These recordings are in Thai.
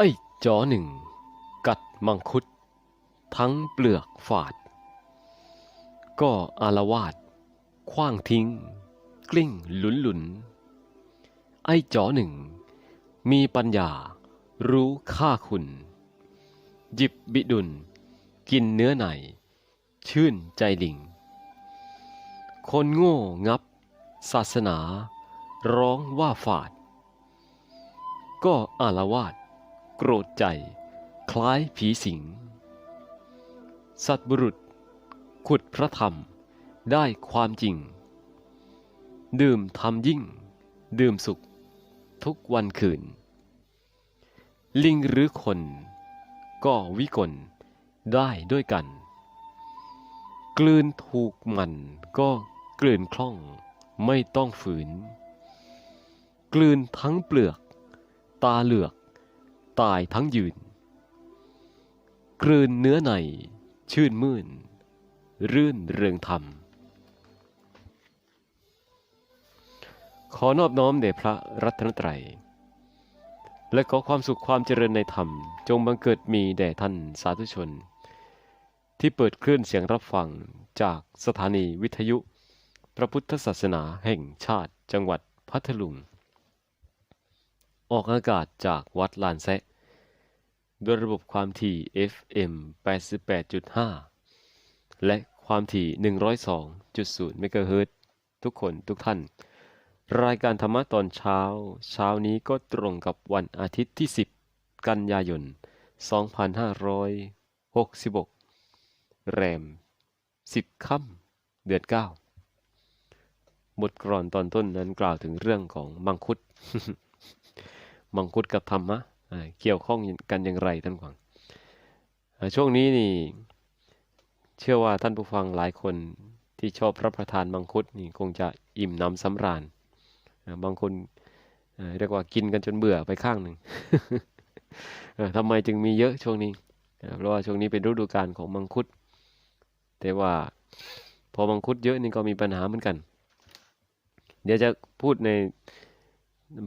ไอ้จอหนึ่ง กัดมังคุด ทั้งเปลือกฝาด ก็อารวาดคว้างทิ้ง กลิ้งหลุนหลุน ไอ้จอหนึ่ง มีปัญญารู้ค่าคุณ หยิบบิดุล กินเนื้อใน ชื่นใจลิง คนโง่งับ ศาสนา ร้องว่าฝาด ก็อารวาด โกรธใจ คล้ายผีสิง สัตว์บุรุษ ขุดพระธรรมได้ความจริง ดื่มทำยิ่ง ดื่มสุข ทุกวันคืน ลิงหรือคน ก็วิกลได้ด้วยกัน กลืนถูกมันก็กลืนคล่องไม่ต้องฝืน กลืนทั้งเปลือก ตาเหลือก ตายทั้งยืน กลืนเนื้อใน ชื่นมื่น รื่นเริงธรรม ขอนอบน้อมแด่พระรัตนตรัย และขอความสุขความเจริญในธรรม จงบังเกิดมีแด่ท่านสาธุชน ที่เปิดคลื่นเสียงรับฟังจากสถานีวิทยุ พระพุทธศาสนาแห่งชาติจังหวัดพัทลุงออกอากาศจากวัดลานแซะ ด้วยระบบความถี่ FM 88.5 และความถี่ 102.0 เมกะเฮิรตซ์ทุกคนทุกท่าน รายการธรรมะตอนเช้า เช้านี้ก็ตรงกับวันอาทิตย์ที่ 10 กันยายน 2566 แรม 10 ค่ำเดือน 9 บทกลอนตอนต้นนั้นกล่าวถึงเรื่องของมังคุด มังคุดกับธรรมะ เกี่ยวข้องกันอย่างไรท่านฟังช่วงนี้นี่เชื่อว่าท่านผู้ฟังหลายคนที่ชอบรับประทานมังคุดนี่คงจะอิ่มน้ำสำราญบางคนเรียกว่ากินกันจนเบื่อไปข้างหนึ่งทำไมจึงมีเยอะช่วงนี้ เพราะว่าช่วงนี้เป็นฤดูกาลของมังคุด แต่ว่าพอมังคุดเยอะนี่ก็มีปัญหาเหมือนกัน เดี๋ยวจะพูดใน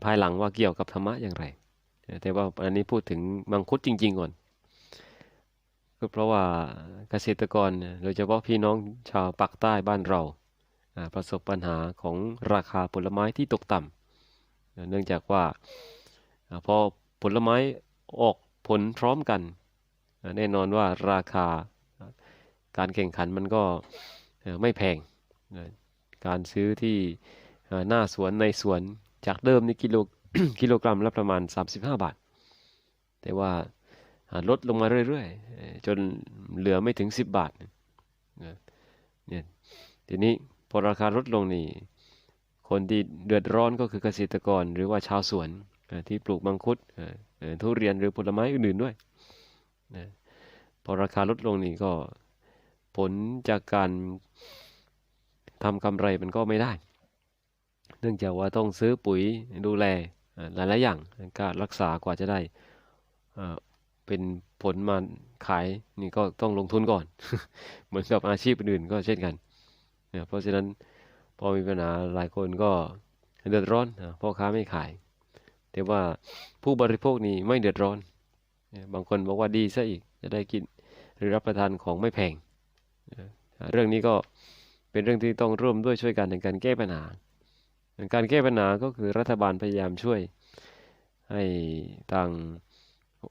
ภายหลังว่าเกี่ยวกับธรรมะอย่างไร แต่ว่าอันนี้พูดถึงมังคุดจริง ๆ ก่อน ก็เพราะว่าเกษตรกรโดยเฉพาะพี่น้องชาวปากใต้บ้านเราประสบปัญหาของราคาผลไม้ที่ตกต่ำเนื่องจากว่าพอผลไม้ออกผลพร้อมกัน แน่นอนว่าราคาการแข่งขันมันก็ไม่แพง การซื้อที่หน้าสวนในสวนจากเดิมนี่กิโล กิโลกรัมละประมาณ 35 บาท แต่ว่าลดลงมาเรื่อยๆ จนเหลือไม่ถึง 10 บาทเนี่ยทีนี้พอราคาลดลงนี่ คนที่เดือดร้อนก็คือเกษตรกรหรือว่าชาวสวนที่ปลูกมังคุดทุเรียนหรือผลไม้อื่นๆด้วยนะพอราคาลดลงนี่ก็ผลจากการทำกำไรมันก็ไม่ได้ เนื่องจากว่าต้องซื้อปุ๋ยดูแล หลายๆอย่างการรักษากว่าจะได้เป็นผลมาขายนี่ก็ต้องลงทุนก่อน เหมือนกับอาชีพอื่นก็เช่นกันเนี่ยเพราะฉะนั้นพอมีปัญหาหลายคนก็เดือดร้อนนะพ่อค้าไม่ขาย แต่ว่าผู้บริโภคนี่ไม่เดือดร้อน บางคนบอกว่าดีซะอีกจะได้กินหรือรับประทานของไม่แพง เรื่องนี้ก็เป็นเรื่องที่ต้องร่วมด้วยช่วยกันในการแก้ปัญหา การแก้ปัญหาก็คือรัฐบาลพยายามช่วยให้ทาง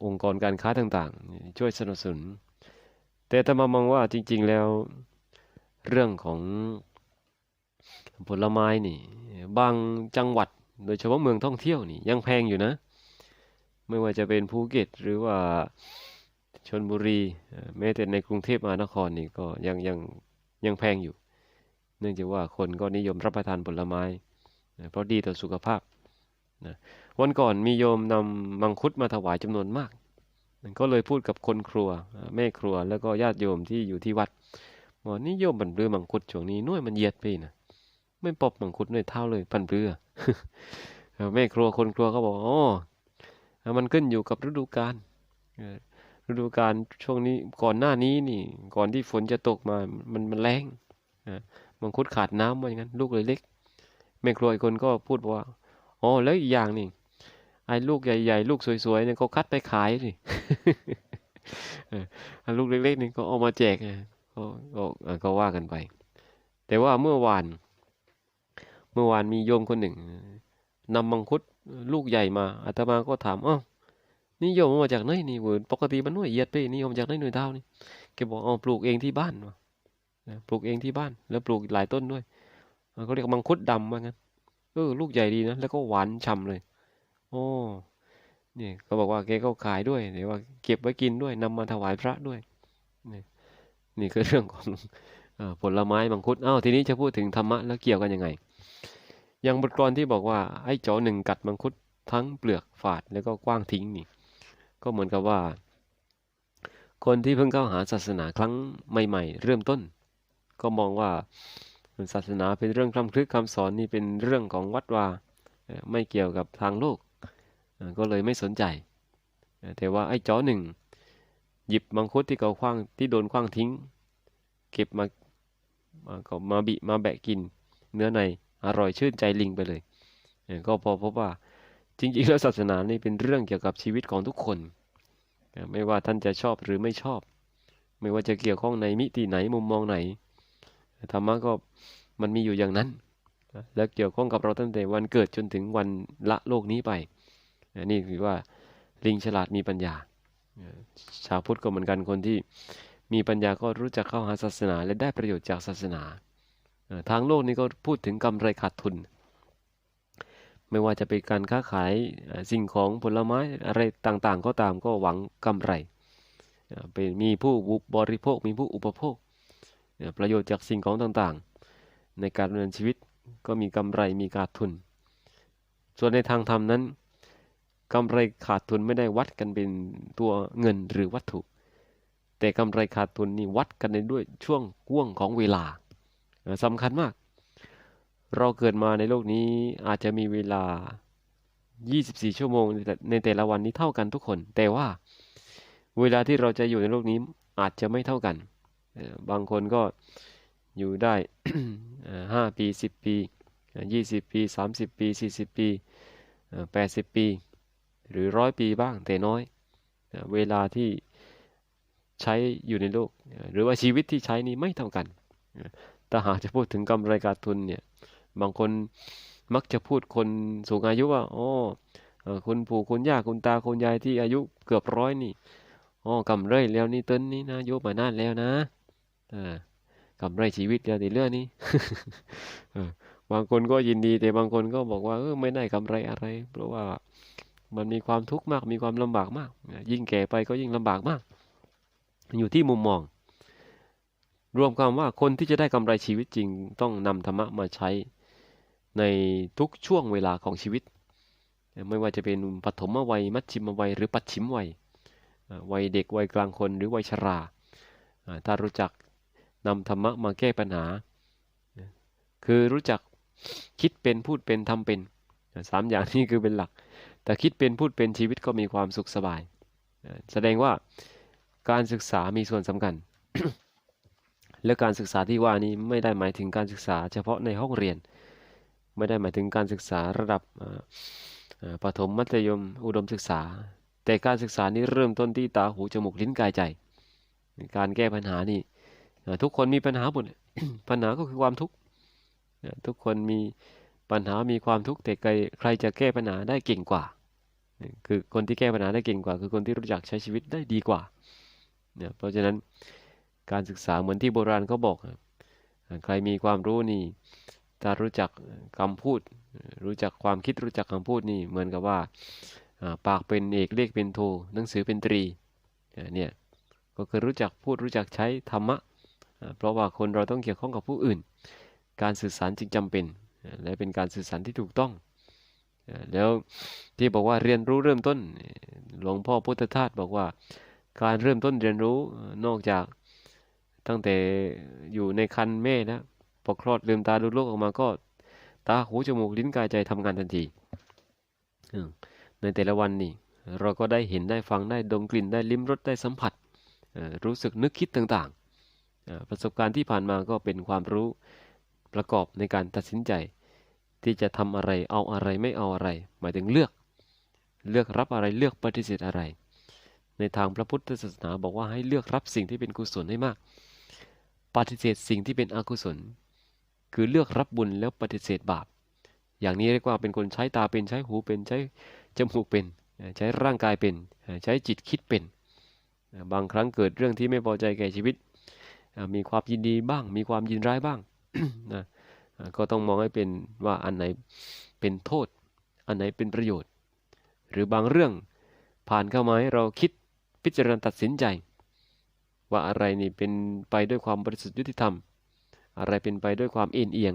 องค์กรการค้าต่างๆ ช่วยสนับสนุน แต่ถ้ามามองว่าจริง ๆแล้วเรื่องของผลไม้นี่ บางจังหวัดโดยเฉพาะเมืองท่องเที่ยวนี่ยังแพงอยู่นะ ไม่ว่าจะเป็นภูเก็ตหรือว่าชลบุรีแม้แต่ในกรุงเทพมหานครนี่ก็ยังยังยังแพงอยู่ เนื่องจากว่าคนก็นิยมรับประทานผลไม้ นะเพราะดีต่อสุขภาพนะวันก่อนมีโยมนำมังคุดมาถวายจำนวนมากนะก็เลยพูดกับคนครัวแม่ครัวแล้วก็ญาติโยมที่อยู่ที่วัดบอกนี่โยมบันเบือมังคุดช่วงนี้น้วยมันเยียดไปนะไม่ปอบมังคุดหน่วยเท่าเลยปันเบือแม่ครัวคนครัวก็บอกอ๋อมันขึ้นอยู่กับฤดูกาลฤดูกาลช่วงนี้ก่อนหน้านี้นี่ ก่อนที่ฝนจะตกมามันมันแรงมังคุดขาดน้ำว่าอย่างนั้น ลูกเลยเล็ก แม่ครัวอีกคนก็พูดว่าอ๋อแล้วอีกอย่างนี่ไอ้ลูกใหญ่ๆ ลูกสวยๆเนี่ยก็คัดไปขายสิไอ้ลูกเล็กๆนี่ก็เอามาแจกก็ก็ก็ว่ากันไป แต่ว่าเมื่อวาน เมื่อวานมีโยมคนหนึ่งนำมังคุดลูกใหญ่มาอาตมาก็ถามอ้าวนี่โยมมาจากไหนนี่เวปกติมันหน่วยเหยียดไปนี่โยมจากไหนหน่วยดาวนี่แกบอกเอาปลูกเองที่บ้านปลูกเองที่บ้าน แล้วปลูกหลายต้นด้วย เขาเรียกมังคุดดำว่างั้นเออลูกใหญ่ดีนะแล้วก็หวานฉ่ำเลยโอ้นี่เขาบอกว่าแกก็ขายด้วยแต่ว่าเก็บไว้กินด้วยนำมาถวายพระด้วย นี่นี่คือเรื่องของอผลไม้มังคุดอ้าวทีนี้จะพูดถึงธรรมะแล้วเกี่ยวกันยังไง อย่างบทกลอนที่บอกว่าไอ้จอหนึ่งกัดมังคุดทั้งเปลือกฝาดแล้วก็กว้างทิ้งนี่ ก็เหมือนกับว่า คนที่เพิ่งเข้าหาศาสนาครั้งใหม่ ๆ เริ่มต้น ก็มองว่า ศาสนาเป็นเรื่องคำคลึกคำสอนนี่เป็นเรื่องของวัดวาไม่เกี่ยวกับทางโลก ก็เลยไม่สนใจ แต่ว่าไอ้จอหนึ่งหยิบมังคุดที่เขาคว้างที่โดนคว้างทิ้ง เก็บมามาก็มาบิมาแบะกิน เนื้อในอร่อยชื่นใจลิงไปเลย ก็พอพบว่าจริงๆแล้วศาสนานี่เป็นเรื่องเกี่ยวกับชีวิตของทุกคน ไม่ว่าท่านจะชอบหรือไม่ชอบ ไม่ว่าจะเกี่ยวข้องในมิติไหนมุมมองไหน ธรรมะก็มันมีอยู่อย่างนั้น และเกี่ยวข้องกับเราตั้งแต่วันเกิดจนถึงวันละโลกนี้ไป นี่คือว่าลิงฉลาดมีปัญญา ชาวพุทธก็เหมือนกันคนที่มีปัญญาก็รู้จักเข้าหาศาสนา และได้ประโยชน์จากศาสนา ทางโลกนี้ก็พูดถึงกำไรขาดทุน ไม่ว่าจะเป็นการค้าขายสิ่งของผลไม้อะไรต่างๆ ก็ตามก็หวังกำไรเป็นมีผู้บริโภคมีผู้อุปโภค ประโยชน์จากสิ่งของต่างๆ ในการดำเนินชีวิตก็มีกำไรมีขาดทุน ส่วนในทางธรรมนั้นกำไรขาดทุนไม่ได้วัดกันเป็นตัวเงินหรือวัตถุ แต่กำไรขาดทุนนี่วัดกันในด้วยช่วงห่วงของเวลาเอ่อสำคัญมาก เราเกิดมาในโลกนี้อาจจะมีเวลา 24 ชั่วโมงในแต่ละวันนี้เท่ากันทุกคน แต่ว่าเวลาที่เราจะอยู่ในโลกนี้อาจจะไม่เท่ากัน บางคนก็อยู่ได้ห้าปีสิบปียี่สิบปีสามสิบปีสี่สิบปีแปดสิบปี หรือร้อยปีบ้างแต่น้อย เวลาที่ใช้อยู่ในโลก หรือว่าชีวิตที่ใช้นี้ไม่เท่ากันเอ่อถ้าหากจะพูดถึงกำไรขาดทุนเนี่ยบางคนมักจะพูดคนสูงอายุว่าอ๋อคุณปู่คุณย่าคุณตาคุณยายที่อายุเกือบร้อยนี่อ๋อกำไรแล้วนี่ต้นนี้นะโยมมานานแล้วนะ กำไรชีวิตแล้วในเรื่องนี้บางคนก็ยินดีแต่บางคนก็บอกว่าเออไม่ได้กำไรอะไร เพราะว่ามันมีความทุกข์มากมีความลำบากมาก ยิ่งแก่ไปก็ยิ่งลำบากมาก อยู่ที่มุมมอง รวมความว่าคนที่จะได้กำไรชีวิตจริง ต้องนำธรรมะมาใช้ในทุกช่วงเวลาของชีวิต ไม่ว่าจะเป็นปฐมวัย มัชชิมวัย หรือปัจฉิมวัยวัยเด็กวัยกลางคนหรือวัยชราถ้ารู้จัก นำธรรมะมาแก้ปัญหา คือรู้จักคิดเป็นพูดเป็นทำเป็นสามอย่างนี้คือเป็นหลัก แต่คิดเป็นพูดเป็นชีวิตก็มีความสุขสบาย แสดงว่าการศึกษามีส่วนสำคัญ และการศึกษาที่ว่านี้ไม่ได้หมายถึงการศึกษา เฉพาะในห้องเรียน ไม่ได้หมายถึงการศึกษาระดับประถมมัธยมอุดมศึกษา แต่การศึกษานี้เริ่มต้นที่ตาหูจมูกลิ้นกายใจ การแก้ปัญหานี่ ทุกคนมีปัญหาหมดปัญหาก็คือความทุกข์ทุกคนมีปัญหามีความทุกข์แต่ใครใครจะแก้ปัญหาได้เก่งกว่า คือคนที่แก้ปัญหาได้เก่งกว่า คือคนที่รู้จักใช้ชีวิตได้ดีกว่าเนี่ยเพราะฉะนั้นการศึกษาเหมือนที่โบราณเขาบอก ใครมีความรู้นี่ถ้ารู้จักคำพูด รู้จักความคิดรู้จักคำพูดนี่เหมือนกับว่าปากเป็นเอกเลขเป็นโทหนังสือเป็นตรีเนี่ยก็คือรู้จักพูดรู้จักใช้ธรรมะ เพราะว่าคนเราต้องเกี่ยวข้องกับผู้อื่น การสื่อสารจึงจำเป็น และเป็นการสื่อสารที่ถูกต้อง แล้วที่บอกว่าเรียนรู้เริ่มต้น หลวงพ่อพุทธทาสบอกว่า การเริ่มต้นเรียนรู้นอกจากตั้งแต่อยู่ในครรภ์แม่แล้วพอคลอดลืมตาดูโลกออกมาก็ตาหูจมูกลิ้นกายใจทำงานทันทีในแต่ละวันนี่เราก็ได้เห็นได้ฟังได้ดมกลิ่นได้ลิ้มรสได้สัมผัสรู้สึกนึกคิดต่าง ประสบการณ์ที่ผ่านมาก็เป็นความรู้ประกอบในการตัดสินใจ ที่จะทำอะไรเอาอะไรไม่เอาอะไร หมายถึงเลือกเลือกรับอะไรเลือกปฏิเสธอะไร ในทางพระพุทธศาสนาบอกว่าให้เลือกรับสิ่งที่เป็นกุศลให้มาก ปฏิเสธสิ่งที่เป็นอกุศล คือเลือกรับบุญแล้วปฏิเสธบาป อย่างนี้เรียกว่าเป็นคนใช้ตาเป็นใช้หูเป็นใช้จมูกเป็น ใช้ร่างกายเป็น ใช้จิตคิดเป็น บางครั้งเกิดเรื่องที่ไม่พอใจแก่ชีวิต มีความยินดีบ้าง มีความยินร้ายบ้างนะก็ต้องมองให้เป็นว่าอันไหนเป็นโทษ อันไหนเป็นประโยชน์ หรือบางเรื่องผ่านเข้ามาให้เราคิดพิจารณาตัดสินใจ ว่าอะไรนี่เป็นไปด้วยความบริสุทธิ์ยุติธรรม อะไรเป็นไปด้วยความเอ็นเอียง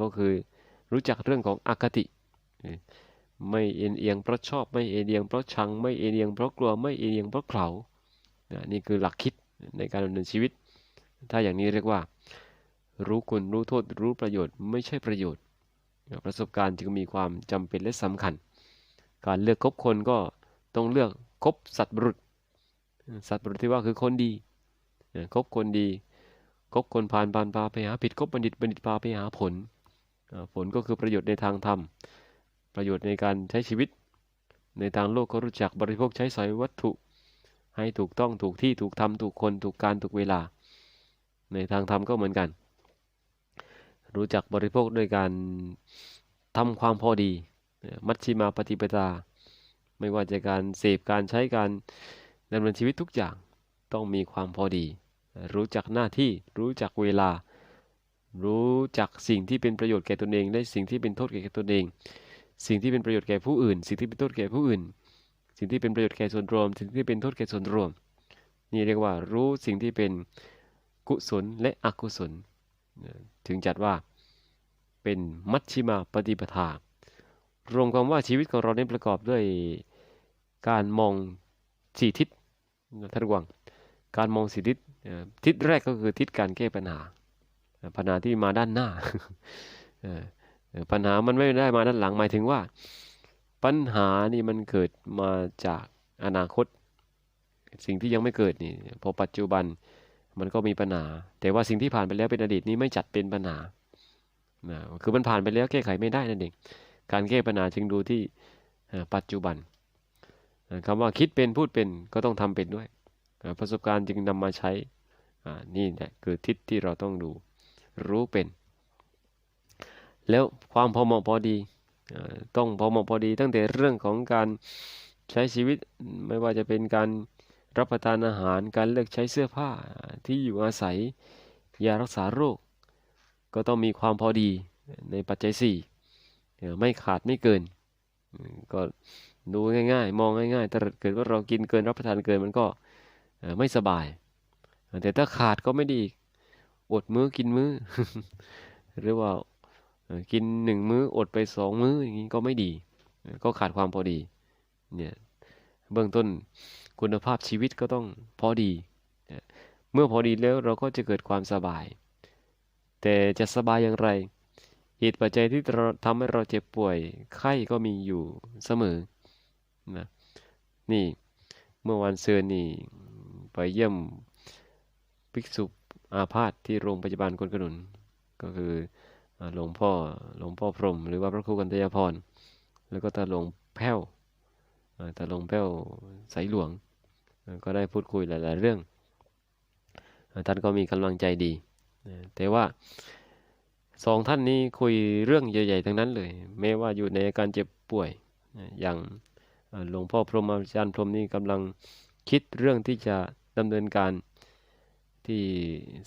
ก็คือรู้จักเรื่องของอคติ ไม่เอ็นเอียงเพราะชอบไม่เอ็นเอียงเพราะชังไม่เอ็นเอียงเพราะกลัวไม่เอ็นเอียงเพราะเขานี่คือหลักคิดในการดำเนินชีวิต ถ้าอย่างนี้เรียกว่า รู้คุณรู้โทษรู้ประโยชน์ไม่ใช่ประโยชน์ ประสบการณ์จึงมีความจำเป็นและสำคัญ การเลือกคบคนก็ต้องเลือกคบสัตว์บรุษ สัตว์บรุษที่ว่าคือคนดีคบคนดีคบคนผ่านผ่านพาไปหาผิดคบบัณฑิตบัณฑิตพาไปหาผล ผลก็คือประโยชน์ในทางธรรม ประโยชน์ในการใช้ชีวิต ในทางโลกก็รู้จักบริโภคใช้สอยวัตถุ ให้ถูกต้องถูกที่ถูกทำถูกคนถูกการถูกเวลา ในทางธรรมก็เหมือนกัน รู้จักบริโภคด้วยการทำความพอดี มัชชิมาปฏิปทาไม่ว่าจะการเสพการใช้การดำเนินชีวิตทุกอย่างต้องมีความพอดี รู้จักหน้าที่รู้จักเวลา รู้จักสิ่งที่เป็นประโยชน์แก่ตนเอง และสิ่งที่เป็นโทษแก่ตนเอง สิ่งที่เป็นประโยชน์แก่ผู้อื่น สิ่งที่เป็นโทษแก่ผู้อื่น สิ่งที่เป็นประโยชน์แก่ส่วนรวม สิ่งที่เป็นโทษแก่ส่วนรวม นี่เรียกว่ารู้สิ่งที่เป็น กุศลและอกุศล ถึงจัดว่าเป็นมัชชิมาปฏิปทา รวมความว่าชีวิตของเรานี้ประกอบด้วยการมองสี่ทิศท่านกวางการมองสี่ทิศทิศแรกก็คือทิศการแก้ปัญหา ปัญหาที่มาด้านหน้า ปัญหามันไม่ได้มาด้านหลังหมายถึงว่า ปัญหานี่มันเกิดมาจากอนาคต สิ่งที่ยังไม่เกิดนี่พอปัจจุบัน มันก็มีปัญหา แต่ว่าสิ่งที่ผ่านไปแล้วเป็นอดีตนี้ไม่จัดเป็นปัญหานะคือมันผ่านไปแล้วแก้ไขไม่ได้นั่นเอง การแก้ปัญหาจึงดูที่ปัจจุบันคำว่าคิดเป็นพูดเป็นก็ต้องทำเป็นด้วย ประสบการณ์จึงนำมาใช้นี่แหละคือทิศที่เราต้องดูรู้เป็น แล้วความพอเหมาะพอดีต้องพอเหมาะพอดีตั้งแต่เรื่องของการใช้ชีวิตไม่ว่าจะเป็นการ รับประทานอาหารการเลือกใช้เสื้อผ้าที่อยู่อาศัยยารักษาโรค ก็ต้องมีความพอดีในปัจจัยสี่ไม่ขาดไม่เกิน ก็ดูง่ายๆ มองง่ายๆแต่เกิดว่าเรากินเกินรับประทานเกินมันก็ไม่สบาย แต่ถ้าขาดก็ไม่ดีอดมื้อกินมื้อ หรือว่ากินหนึ่งมื้ออดไปสองมื้ออย่างนี้ก็ไม่ดี ก็ขาดความพอดีเนี่ยเบื้องต้น คุณภาพชีวิตก็ต้องพอดีเมื่อพอดีแล้วเราก็จะเกิดความสบาย แต่จะสบายอย่างไรเหตุปัจจัยที่ทำให้เราเจ็บป่วยไข้ก็มีอยู่เสมอนะนี่เมื่อวันเซือนนี่ไปเยี่ยมภิกษุอาพาธที่โรงพยาบาลคนกระนุนก็คือหลวงพ่อหลวงพ่อพรหมหรือว่าพระครูกันตยาพรแล้วก็ตาหลวงแพ้วตาหลวงแพ้วสายหลวง ก็ได้พูดคุยหลาย ๆ เรื่อง ท่านก็มีกำลังใจดี แต่ว่าสองท่านนี้คุยเรื่องใหญ่ ๆ ทั้งนั้นเลย แม้ว่าอยู่ในอาการเจ็บป่วย อย่างหลวงพ่อพรหมอาจารย์พรหมนี่กำลังคิดเรื่องที่จะดำเนินการที่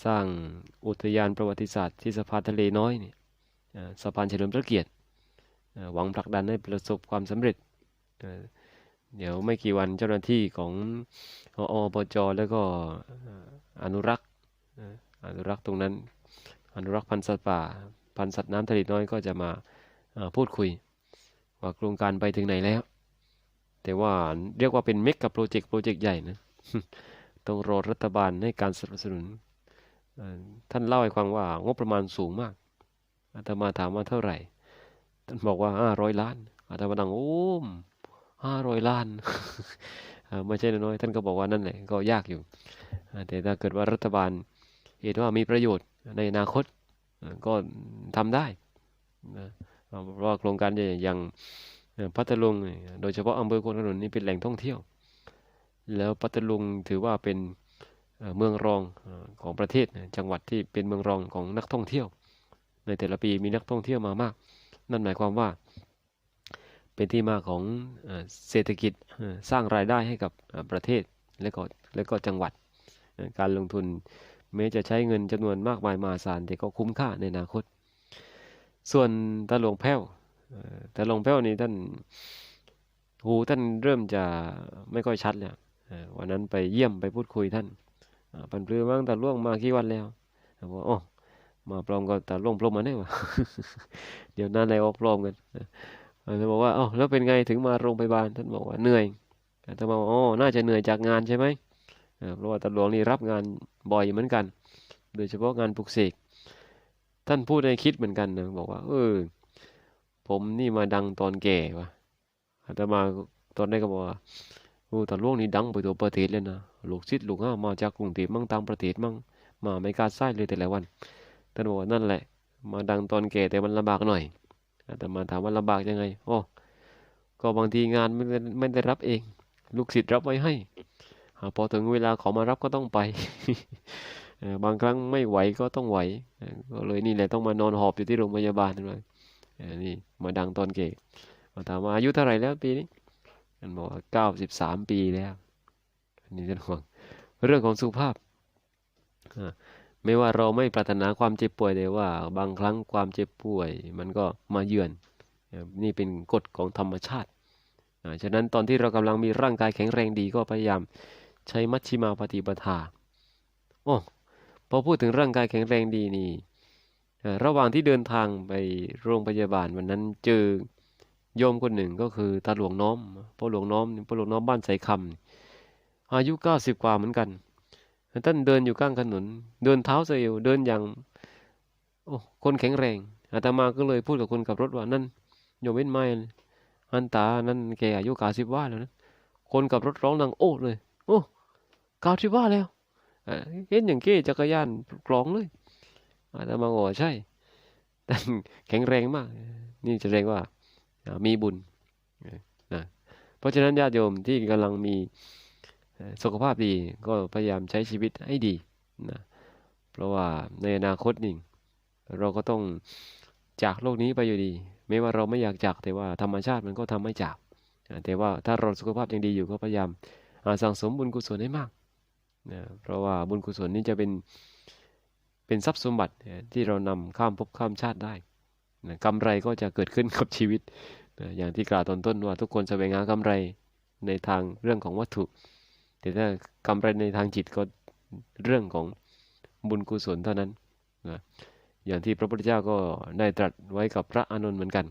สร้างอุทยานประวัติศาสตร์ที่สะพานทะเลน้อยเนี่ยสะพานเฉลิมพระเกียรติหวังผลักดันให้ประสบความสำเร็จ เดี๋ยวไม่กี่วันเจ้าหน้าที่ของอปจแล้วก็อนุรักษ์อนุรักษ์ตรงนั้น อนุรักษ์พันธุ์สัตว์ป่า พันธุ์สัตว์น้ำทะเลน้อยก็จะมาพูดคุย ว่าโครงการไปถึงไหนแล้ว แต่ว่าเรียกว่าเป็นเมกะโปรเจกต์โปรเจกต์ใหญ่นะต้องรอรัฐบาลให้การสนับสนุนท่านเล่าให้ฟังว่างบประมาณสูงมากอาตมาถามว่าเท่าไหร่ ท่านบอกว่าห้าร้อยล้านอาตมาดังโอ้ม ห้าร้อยล้านไม่ใช่น้อยท่านก็บอกว่านั่นแหละก็ยากอยู่ แต่ถ้าเกิดว่ารัฐบาลเห็นว่ามีประโยชน์ในอนาคตก็ทำได้นะเพราะว่าโครงการอย่างพัทลุงโดยเฉพาะอำเภอควนขนุนนี่เป็นแหล่งท่องเที่ยว แล้วพัทลุงถือว่าเป็นเมืองรองของประเทศจังหวัดที่เป็นเมืองรองของนักท่องเที่ยว ในแต่ละปีมีนักท่องเที่ยวมามาก นั่นหมายความว่า เป็นที่มาของเศรษฐกิจสร้างรายได้ให้กับประเทศและก็และก็จังหวัด การลงทุนแม้จะใช้เงินจำนวนมากมายมหาศาลแต่ก็คุ้มค่าในอนาคต ส่วนตาหลวงแพ้วตาหลวงแพ้วนี่ท่านหูท่านเริ่มจะไม่ค่อยชัดแล้ววันนั้นไปเยี่ยมไปพูดคุยท่านปันปลือมั่งตาล่วงมากี่วันแล้วบอกว่าอ๋อมาปลอมก็ตาล่วงปลอมมาเนี่ยวะเดี๋ยวหน้าในออกปลอมกัน ท่านบอกว่าอ๋อแล้วเป็นไงถึงมาโรงพยาบาลท่านบอกว่าเหนื่อยท่านบอกว่าอ๋อน่าจะเหนื่อยจากงานใช่ไหมเออเพราะว่าตาหลวงนี่รับงานบ่อยเหมือนกัน โดยเฉพาะงานปลุกเสกท่านพูดในคิดเหมือนกันนะบอกว่า เออ ผมนี่มาดังตอนแก่วะอาตมาตอนนี้ก็บอกว่าโอ้ตาหลวงนี่ดังไปตัวประเทศเลยนะลูกศิษย์ลูกหามาจากกรุงเทพมั่งต่างประเทศมั่งมาไม่กล้าใส่เลยแต่ละวันท่านบอกว่านั่นแหละ มาดังตอนแก่แต่มันลำบากหน่อย อาตมาถามว่าลำบากยังไงโอ้ก็บางทีงานไม่ได้ไม่ได้รับเอง ลูกศิษย์รับไว้ให้พอถึงเวลาเขามารับก็ต้องไป บางครั้งไม่ไหวก็ต้องไหว ก็เลยนี่แหละต้องมานอนหอบอยู่ที่โรงพยาบาลนั่นเออนี่มาดังตอนเก่มาถามว่าอายุเท่าไหร่แล้วปีนี้มันบอกว่าเก้าสิบสามปีแล้วอันนี้ท่านห่วงเรื่องของสุขภาพ ไม่ว่าเราไม่ปรารถนาความเจ็บป่วยแต่ว่า บางครั้งความเจ็บป่วย มันก็มาเยือน นี่เป็นกฎของธรรมชาติฉะนั้นตอนที่เรากำลังมีร่างกายแข็งแรงดีก็พยายามใช้มัชฌิมาปฏิปทาโอ้พอพูดถึงร่างกายแข็งแรงดีนี่ระหว่างที่เดินทางไปโรงพยาบาลวันนั้นเจอโยมคนหนึ่งก็คือตาหลวงน้อมพ่อหลวงน้อมพ่อหลวงน้อมบ้านไสคำอายุเก้าสิบกว่าเหมือนกัน ท่านเดินอยู่ข้างถนน เดินเท้าเซลเดินอย่าง โอ้คนแข็งแรงอาตมาก็เลยพูดกับคนขับรถว่านั่นโยมเว้นไม้อันตานั่นแกอายุกาสิบว่าแล้วนะคนขับรถร้องดังโอ้เลย โอ้กาสิบว่าแล้วเห็นอย่างเก้จักรยานกลองเลยอาตมาบอกใช่ท่านแข็งแรงมาก นี่แสดงว่าอ่ามีบุญนะเพราะฉะนั้นญาติโยมที่กำลังมี สุขภาพดีก็พยายามใช้ชีวิตให้ดีนะเพราะว่าในอนาคตนี่เราก็ต้องจากโลกนี้ไปอยู่ดี ไม่ว่าเราไม่อยากจากแต่ว่าธรรมชาติมันก็ทำให้จาก แต่ว่าถ้าเราสุขภาพยังดีอยู่ก็พยายามอ่าสั่งสมบุญกุศลให้มากนะเพราะว่าบุญกุศลนี่จะเป็นเป็นทรัพย์สมบัติที่เรานำข้ามภพข้ามชาติได้นะกำไรก็จะเกิดขึ้นกับชีวิตนะอย่างที่กล่าวตอนต้นว่าทุกคนแสวงหากำไรในทางเรื่องของวัตถุ แต่ถ้ากำไรในทางจิตก็เรื่องของบุญกุศลเท่านั้นนะอย่างที่พระพุทธเจ้าก็ได้ตรัสไว้กับพระอานนท์เหมือนกัน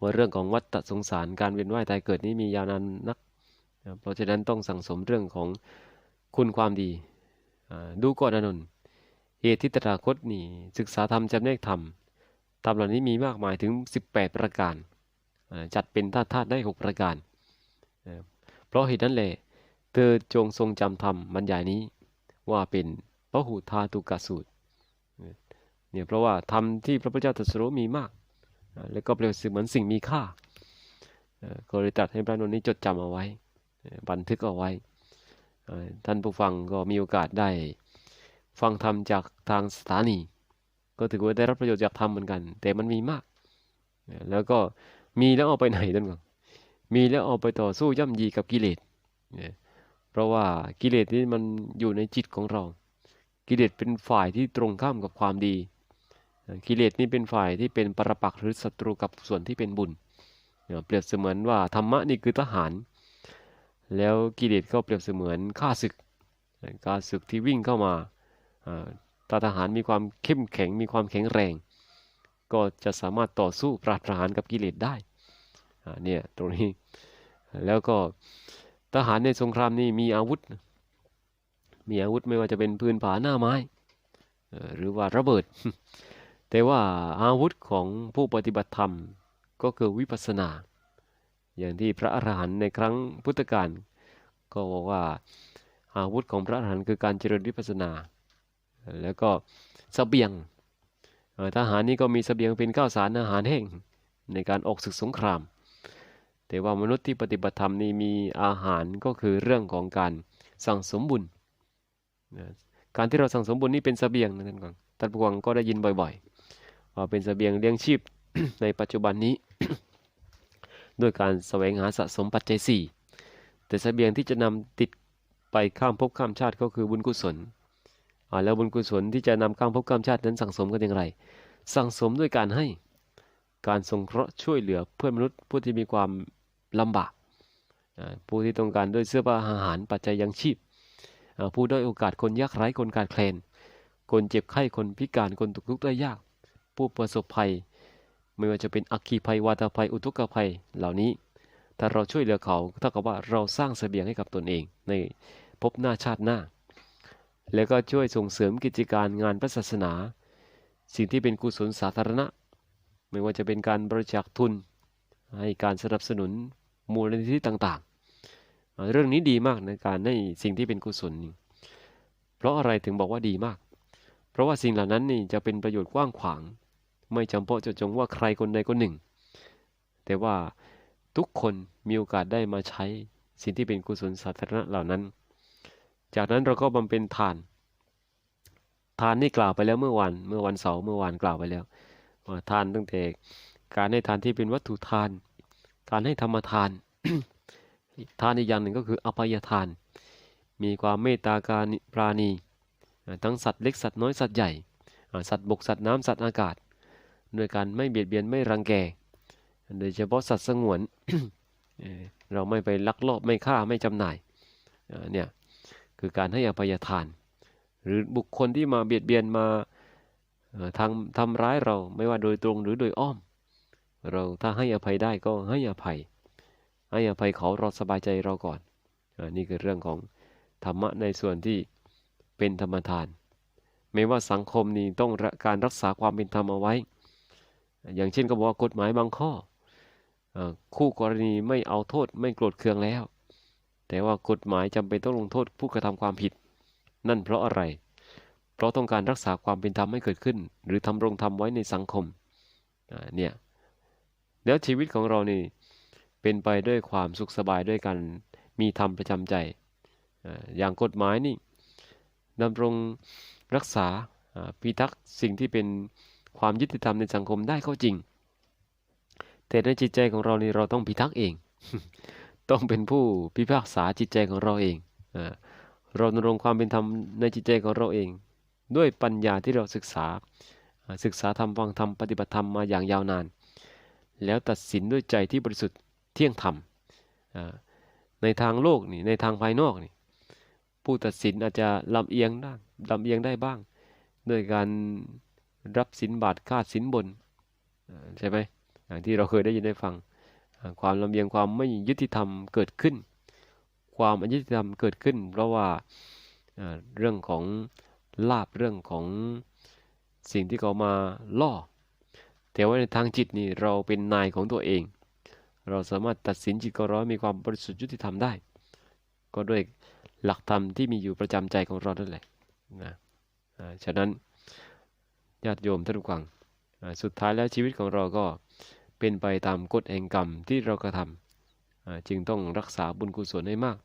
ว่าเรื่องของวัฏสงสารการเวียนว่ายตายเกิดนี้มียาวนานนักนะเพราะฉะนั้นต้องสั่งสมเรื่องของคุณความดี ดูก่อนอานนท์เหตุที่ตถาคตนี่ศึกษาธรรมจำแนกธรรมธรรมเหล่านี้มีมากมายถึง 18 ประการ จัดเป็นธาตุธาตุได้ 6 ประการ เพราะเหตุนั้นแหละ เธอจงทรงจำธรรมบรรยายนี้ว่าเป็นพระหุธาตุกสูตรเนี่ยเพราะว่าธรรมที่พระพุทธเจ้าตรัสรู้มีมาก แล้วก็เปรียบเสมือนสิ่งมีค่าก็เลยตรัดให้พระนนท์นี้จดจำเอาไว้ บันทึกเอาไว้ท่านผู้ฟังก็มีโอกาสได้ฟังธรรมจากทางสถานี ก็ถือว่าได้รับประโยชน์จากธรรมเหมือนกัน แต่มันมีมาก แล้วก็มีแล้วเอาไปไหนท่านก่อนมีแล้วเอาไปต่อสู้ย่ำยีกับกิเลส เพราะว่ากิเลสนี่มันอยู่ในจิตของเรา กิเลสเป็นฝ่ายที่ตรงข้ามกับความดี กิเลสนี่เป็นฝ่ายที่เป็นปรปักษ์หรือศัตรูกับส่วนที่เป็นบุญ เปรียบเสมือนว่าธรรมะนี่คือทหาร แล้วกิเลสก็เปรียบเสมือนข้าศึกข้าศึกที่วิ่งเข้ามาอ่าตาทหารมีความเข้มแข็งมีความแข็งแรง ก็จะสามารถต่อสู้ปราดปรานกับกิเลสได้เนี่ยตรงนี้แล้วก็ ทหารในสงครามนี่มีอาวุธ มีอาวุธไม่ว่าจะเป็นปืนผาหน้าไม้ หรือว่าระเบิด แต่ว่าอาวุธของผู้ปฏิบัติธรรมก็คือวิปัสสนา อย่างที่พระอรหันต์ในครั้งพุทธกาลก็บอกว่าอาวุธของพระอรหันต์คือการเจริญวิปัสสนา แล้วก็เสบียงทหารนี่ก็มีเสบียงเป็นข้าวสารอาหารแห้งในการออกศึกสงคราม แต่ว่ามนุษย์ที่ปฏิบัติธรรมนี่มีอาหารก็คือเรื่องของการสั่งสมบุญนะการที่เราสั่งสมบุญนี่เป็นเสบียงนะท่านผู้ฟังท่านผู้ฟังก็ได้ยินบ่อยๆว่าเป็นเสบียงเลี้ยงชีพในปัจจุบันนี้ ด้วยการแสวงหาสะสมปัจจัยสี่แต่เสบียงที่จะนำติดไปข้ามภพข้ามชาติก็คือบุญกุศลแล้วบุญกุศลที่จะนำข้ามภพข้ามชาตินั้นสั่งสมกันอย่างไร สั่งสมด้วยการให้การสงเคราะห์ช่วยเหลือเพื่อนมนุษย์ผู้ที่มีความ ลำบาก ผู้ที่ต้องการด้วยเสื้อผ้าอาหารปัจจัยยังชีพ ผู้ด้อยโอกาสคนยากไร้คนขาดแคลน คนเจ็บไข้คนพิการคนตกทุกข์ได้ยาก ผู้ประสบภัย ไม่ว่าจะเป็นอัคคีภัยวาตภัยอุทกภัยเหล่านี้ ถ้าเราช่วยเหลือเขาเท่ากับว่าเราสร้างเสบียงให้กับตนเอง ในภพหน้าชาติหน้า แล้วก็ช่วยส่งเสริมกิจการงานพระศาสนา สิ่งที่เป็นกุศลสาธารณะ ไม่ว่าจะเป็นการบริจาคทุนให้การสนับสนุน มูลนิธิต่างๆ เรื่องนี้ดีมากในการให้สิ่งที่เป็นกุศลนี่เพราะอะไรถึงบอกว่าดีมาก เพราะว่าสิ่งเหล่านั้นนี่จะเป็นประโยชน์กว้างขวาง ไม่จำเพาะเจาะจงว่าใครคนใดคนหนึ่ง แต่ว่าทุกคนมีโอกาสได้มาใช้สิ่งที่เป็นกุศลสาธารณะเหล่านั้น จากนั้นเราก็บำเพ็ญทาน ทานนี่กล่าวไปแล้วเมื่อวันเมื่อวันเสาร์เมื่อวานกล่าวไปแล้วว่าทานตั้งแต่การให้ทานที่เป็นวัตถุทาน การให้ธรรมทาน ทานอีกอย่างหนึ่งก็คืออภัยทาน มีความเมตตาการปราณี ทั้งสัตว์เล็กสัตว์น้อยสัตว์ใหญ่ สัตว์บกสัตว์น้ำสัตว์อากาศ ด้วยการไม่เบียดเบียนไม่รังแก โดยเฉพาะสัตว์สงวน เราไม่ไปลักลอบไม่ฆ่าไม่จำหน่าย เนี่ยคือการให้อภัยทาน หรือบุคคลที่มาเบียดเบียนมาทำทำร้ายเราไม่ว่าโดยตรงหรือโดยอ้อม เราถ้าให้อภัยได้ก็ให้อภัย ให้อภัยเขาเราสบายใจเราก่อนอานี่คือเรื่องของธรรมะในส่วนที่เป็นธรรมทาน ไม่ว่าสังคมนี้ต้องการรักษาความเป็นธรรมเอาไว้ อย่างเช่นก็บอกว่ากฎหมายบางข้ออคู่กรณีไม่เอาโทษไม่โกรธเคืองแล้ว แต่ว่ากฎหมายจำเป็นต้องลงโทษผู้กระทำความผิด นั่นเพราะอะไร เพราะต้องการรักษาความเป็นธรรมให้เกิดขึ้น หรือทำรงธรรมไว้ในสังคมเนี่ย แล้วชีวิตของเรานี่เป็นไปด้วยความสุขสบายด้วยกันมีธรรมประจำใจ อย่างกฎหมายนี่ดำรงรักษาพิทักษ์สิ่งที่เป็นความยุติธรรมในสังคมได้ก็จริง แต่ในจิตใจของเรานี่เราต้องพิทักษ์เอง ต้องเป็นผู้พิพากษาจิตใจของเราเอง เราดำรงความเป็นธรรมในจิตใจของเราเอง ด้วยปัญญาที่เราศึกษาอ่าศึกษาธรรมฟังธรรมปฏิบัติธรรมมาอย่างยาวนาน แล้วตัดสินด้วยใจที่บริสุทธิ์เที่ยงธรรมในทางโลกนี่ในทางภายนอกนี่ผู้ตัดสินอาจจะลำเอียงได้ลำเอียงได้บ้างด้วยการรับสินบาทค่าสินบนใช่ไหมอย่างที่เราเคยได้ยินได้ฟัง ความลำเอียงความไม่ยุติธรรมเกิดขึ้น ความอยุติธรรมเกิดขึ้น เพราะว่าเรื่องของลาบเรื่องของสิ่งที่เขามาล่อ แต่ว่าในทางจิตนี่เราเป็นนายของตัวเอง เราสามารถตัดสินจิตของเรามีความบริสุทธิ์ยุติธรรมได้ ก็ด้วยหลักธรรมที่มีอยู่ประจำใจของเรานั่นแหละนะอ่าฉะนั้นญาติโยมท่านผู้ฟังอ่าสุดท้ายแล้วชีวิตของเราก็เป็นไปตามกฎแห่งกรรมที่เรากระทำจึงต้องรักษาบุญกุศลให้มาก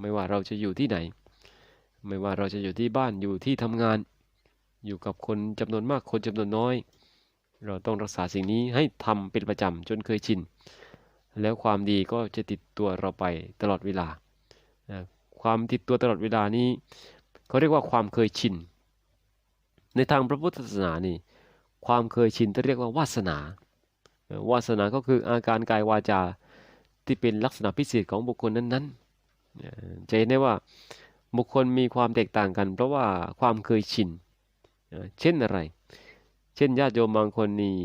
ไม่ว่าเราจะอยู่ที่ไหน ไม่ว่าเราจะอยู่ที่บ้านอยู่ที่ทำงาน อยู่กับคนจำนวนมากคนจำนวนน้อย เราต้องรักษาสิ่งนี้ให้ทำเป็นประจำจนเคยชิน แล้วความดีก็จะติดตัวเราไปตลอดเวลา ความติดตัวตลอดเวลานี้เขาเรียกว่าความเคยชิน ในทางพระพุทธศาสนานี่ ความเคยชินจะเรียกว่าวาสนา วาสนาก็คืออาการกายวาจาที่เป็นลักษณะพิเศษของบุคคลนั้นๆเอ่อจะเห็นได้ว่าบุคคลมีความแตกต่างกัน เพราะว่าความเคยชิน เช่นอะไร เช่นญาติโยมบางคนนี่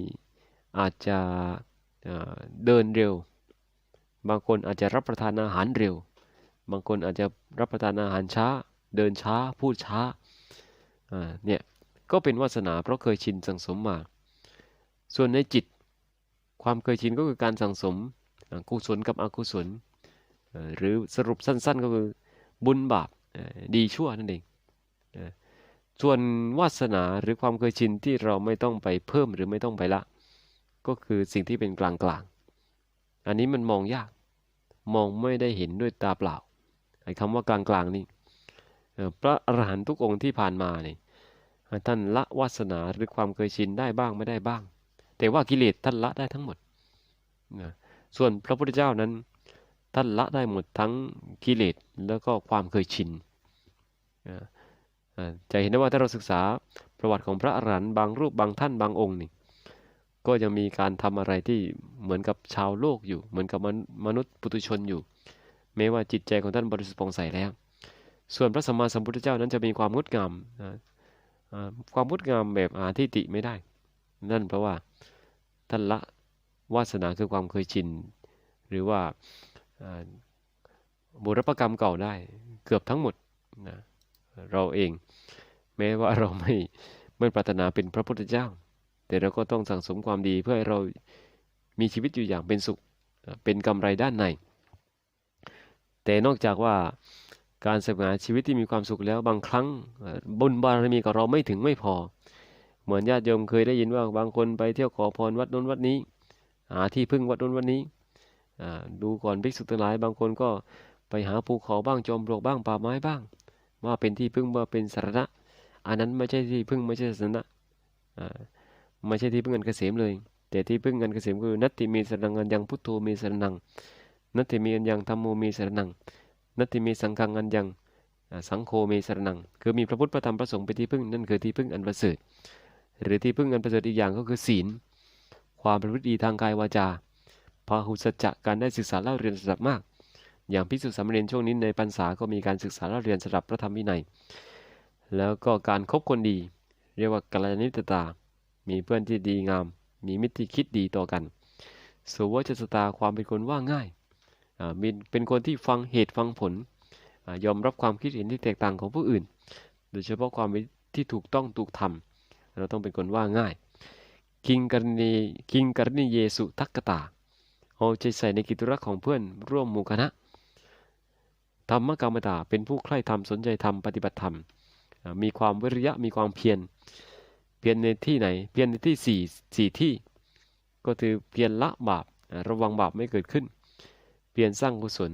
อาจจะเดินเร็ว บางคนอาจจะรับประทานอาหารเร็ว บางคนอาจจะรับประทานอาหารช้า เดินช้า พูดช้าเนี่ยก็เป็นวาสนาเพราะเคยชินสังสมมา ส่วนในจิตความเคยชินก็คือการสังสมกุศลกับอกุศล หรือสรุปสั้นๆก็คือบุญบาปดีชั่วนั่นเองเส่วนวาสนาหรือความเคยชินที่เราไม่ต้องไปเพิ่มหรือไม่ต้องไปละ ก็คือสิ่งที่เป็นกลางๆ อันนี้มันมองยาก มองไม่ได้เห็นด้วยตาเปล่าไอ้คำว่ากลางๆนี่เอ่พระอรหันต์ทุกองค์ที่ผ่านมาเนี่ยท่านละวาสนาหรือความเคยชินได้บ้างไม่ได้บ้าง แต่ว่ากิเลสท่านละได้ทั้งหมดนะส่วนพระพุทธเจ้านั้น ท่านละได้หมดทั้งกิเลสแล้วก็ความเคยชินนะ จะเห็นได้ว่าถ้าเราศึกษาประวัติของพระอรหันต์บางรูปบางท่านบางองค์นี่ก็ยังมีการทำอะไรที่เหมือนกับชาวโลกอยู่ เหมือนกับมนมนุษย์ปุถุชนอยู่ แม้ว่าจิตใจของท่านบริสุทธิ์ผ่องใสแล้ว ส่วนพระสัมมาสัมพุทธเจ้านั้นจะมีความงดงามนะความงดงามแบบอาทิติไม่ได้ นั่นเพราะว่าท่านละวาสนาคือความเคยชิน หรือว่าอ่าบุรพกรรมเก่าได้เกือบทั้งหมดนะเราเอง แม้ว่าเราไม่ไม่ปรารถนาเป็นพระพุทธเจ้า แต่เราก็ต้องสั่งสมความดีเพื่อให้เรามีชีวิตอยู่อย่างเป็นสุข เป็นกำไรด้านใน แต่นอกจากว่าการสวงหาชีวิตที่มีความสุขแล้วบางครั้งบุญบารมีกับเราไม่ถึงไม่พอ เหมือนญาติโยมเคยได้ยินว่าบางคนไปเที่ยวขอพรวัดน้นวัดนี้หาที่พึ่งวัดน้นวัดนี้ดูก่อนภิกษุทั้งหลายบางคนก็ไปหาภูเขาบ้างจอมปลวกบ้างป่าไม้บ้าง ว่าเป็นที่พึ่งว่าเป็นสาระ อันนั้นไม่ใช่ที่พึ่งไม่ใช่สาระอ่าไม่ใช่ที่พึ่งเงินเกษมเลย แต่ที่พึ่งเงินเกษมคือนัตติมีสรนังอันยังพุทโธมีสรนังนัตติมีอันยังธรรมโมมีสรนังนัตติมีสังฆังอันยังสังโฆมีสรนัง คือมีพระพุทธพระธรรมพระสงฆ์เป็นที่พึ่งนั่นคือที่พึ่งอันประเสริฐหรือที่พึ่งอันประเสริฐอีกอย่างก็คือศีล ความประพฤติดีทางกายวาจาพาหุสัจจะการได้ศึกษาเล่าเรียนระดับมาก อย่างพิสุสามเณรช่วงนี้ในพรรษาก็มีการศึกษาเล่าเรียนสดับพระธรรมวินัย แล้วก็การคบคนดี เรียกว่ากัลยาณิตตา มีเพื่อนที่ดีงาม มีมิตรที่คิดดีต่อกันสุวัจสตาความเป็นคนว่าง่ายอ่ามีเป็นคนที่ฟังเหตุฟังผลอยอมรับความคิดเห็นที่แตกต่างของผู้อื่น โดยเฉพาะความที่ถูกต้องถูกทำเราต้องเป็นคนว่าง่ายกิงกรณีกิงกรณีเยสุทักกตาเอาใจใส่ในกิจธุระของเพื่อนร่วมหมู่คณะธรรมกรรมตาเป็นผู้ใคร่ธรรมสนใจธรรมปฏิบัติธรรม มีความวิริยะมีความเพียรเพียรในที่ไหน เพียรในที่สี่สี่ที่ ก็คือเพียรละบาประวังบาปไม่เกิดขึ้น เพียรสร้างกุศล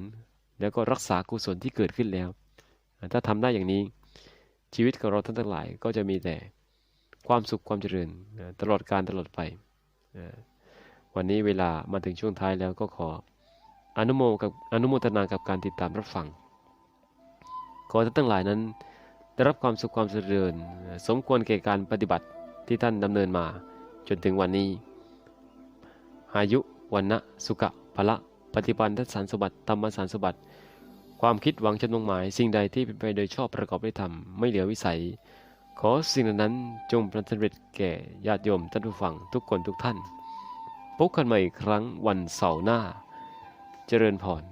แล้วก็รักษากุศลที่เกิดขึ้นแล้ว ถ้าทำได้อย่างนี้ชีวิตของเราท่านทั้งหลายก็จะมีแต่ความสุขความเจริญตลอดการตลอดไป วันนี้เวลามาถึงช่วงท้ายแล้วก็ขออนุโมกับอนุโมทนากับการติดตามรับฟัง ขอท่านทั้งหลายนั้น ได้รับความสุขความเจริญ สมควรแก่การปฏิบัติที่ท่านดำเนินมาจนถึงวันนี้ อายุวันนะสุขะพละ ปฏิปันทัสสารสมบัติธรรมสารสมบัติ ความคิดหวังชนงหมาย สิ่งใดที่เป็นไปโดยชอบประกอบด้วยธรรมไม่เหลือวิสัย ขอสิ่งนั้นจงประสำเร็จแก่ญาติโยมท่านผู้ฟังทุกคนทุกท่าน พบกันใหม่อีกครั้งวันเสาร์หน้า เจริญพร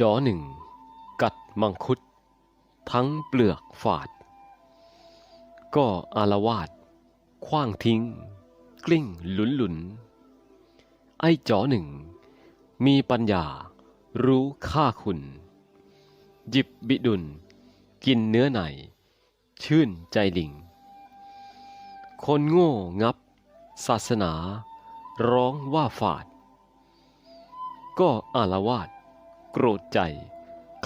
จอหนึ่ง กัดมังคุด ทั้งเปลือกฝาด ก็อารวาดคว้างทิ้ง กลิ้งหลุนหลุน ไอ้จอหนึ่ง มีปัญญารู้ค่าคุณ หยิบบิดุล กินเนื้อใน ชื่นใจลิง คนโง่งับ ศาสนา ร้องว่าฝาด ก็อารวาด โกรธใจ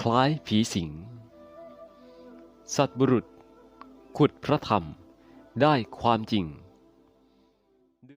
คล้ายผีสิง สัตบุรุษ ขุดพระธรรมได้ความจริง